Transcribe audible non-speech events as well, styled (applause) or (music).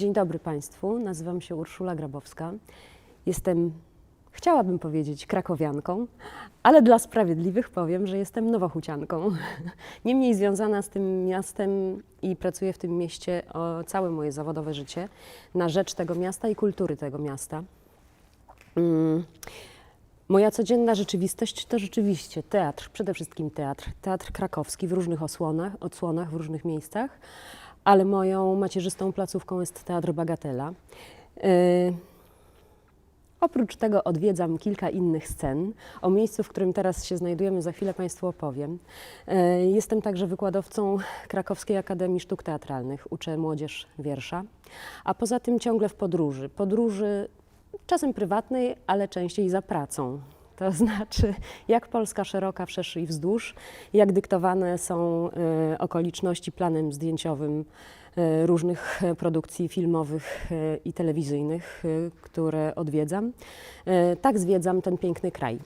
Dzień dobry Państwu, nazywam się Urszula Grabowska. Jestem, chciałabym powiedzieć, krakowianką, ale dla sprawiedliwych powiem, że jestem nowochucianką. (laughs) Niemniej związana z tym miastem i pracuję w tym mieście całe moje zawodowe życie na rzecz tego miasta i kultury tego miasta. Mm. Moja codzienna rzeczywistość to rzeczywiście teatr, przede wszystkim teatr. Teatr krakowski w różnych osłonach, odsłonach, w różnych miejscach, ale moją macierzystą placówką jest Teatr Bagatela. Yy, Oprócz tego odwiedzam kilka innych scen. O miejscu, w którym teraz się znajdujemy, za chwilę Państwu opowiem. Yy, Jestem także wykładowcą Krakowskiej Akademii Sztuk Teatralnych. Uczę młodzież wiersza. A poza tym ciągle w podróży. Podróży czasem prywatnej, ale częściej za pracą. To (laughs) znaczy, jak Polska szeroka wszerz i wzdłuż, jak dyktowane są e, okoliczności planem zdjęciowym e, różnych e, produkcji filmowych i telewizyjnych, które odwiedzam. Tak zwiedzam ten piękny kraj.